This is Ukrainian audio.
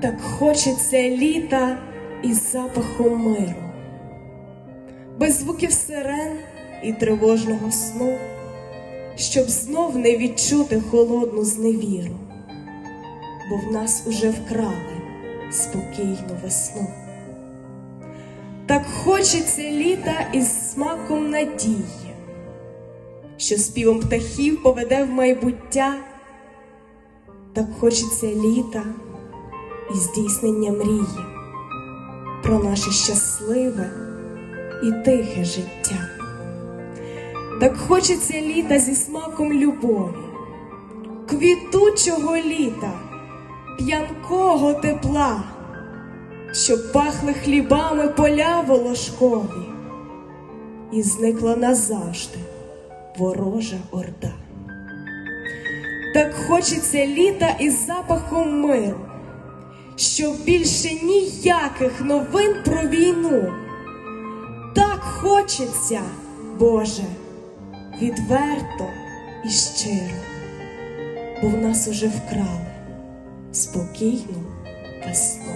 Так хочеться літа із запахом миру, без звуків сирен і тривожного сну, щоб знов не відчути холодну зневіру, бо в нас уже вкрали спокійну весну. Так хочеться літа із смаком надії, що співом птахів поведе в майбуття, так хочеться літа і здійснення мрії про наше щасливе і тихе життя. Так хочеться літа зі смаком любові, квітучого літа, п'янкого тепла, щоб пахли хлібами поля волошкові, і зникла назавжди ворожа орда. Так хочеться літа із запахом миру, щоб більше ніяких новин про війну. Так хочеться, Боже, відверто і щиро, бо в нас уже вкрали спокійну весну.